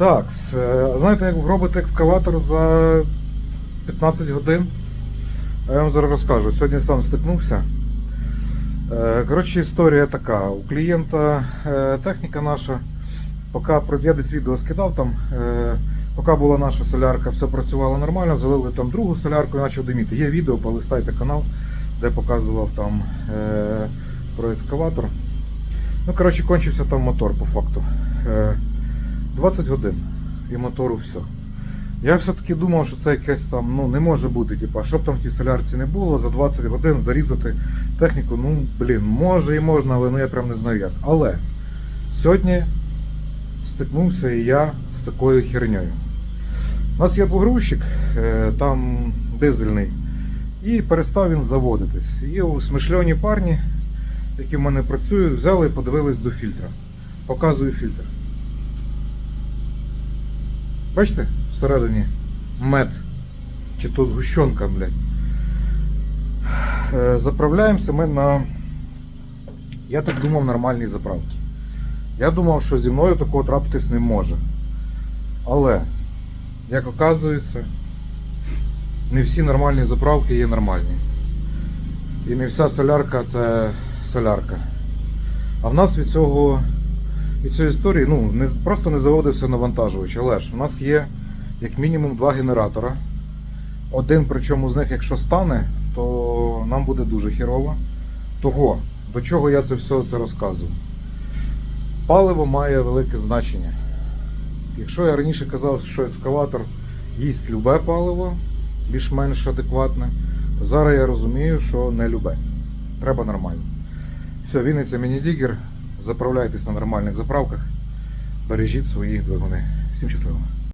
Так, е, знаєте, як робити екскаватор за 15 годин? А Я вам зараз розкажу. Сьогодні сам стикнувся. Е, Коротше, історія така. У клієнта е, техніка наша, поки я десь відео скидав там, поки була наша солярка, все працювало нормально, залили там другу солярку і почав диміти. Є відео, полистайте канал, де показував там про екскаватор. Ну, коротше, кончився там мотор по факту. Е, 20 годин і мотору все. Я все-таки думав, що це якесь там, ну не може бути, типа, щоб там в тій солярці не було, за 20 годин зарізати техніку, ну блін, може і можна, але ну я прям не знаю як. Але сьогодні стикнувся і я з такою херньою. У нас є погрузчик, е, там дизельний, і перестав він заводитись. І у смишльоні парні, які в мене працюють, взяли і подивились до фільтра. Показую фільтр. Бачите, всередині мед. Чи то згущенка, блядь. Е, Заправляємося ми на. Я так думав, нормальній заправці. Я думав, що зі мною такого трапитись не може. Але, як оказується, не всі нормальні заправки є нормальні. І не вся солярка це солярка. А в нас від цього від цієї історії ну, не, просто не заводився навантажувач. Але ж в нас є як мінімум два генератора. Один, причому з них, якщо стане, то нам буде дуже хірово. Того, до чого я це все це розказую. Паливо має велике значення. Якщо я раніше казав, що екскаватор їсть любе паливо, більш-менш адекватне, то зараз я розумію, що не любе. Треба нормально. Все, Вінниця міні-дігер. Заправляйтесь на нормальних заправках. Бережіть свої двигуни. Всім щасливо.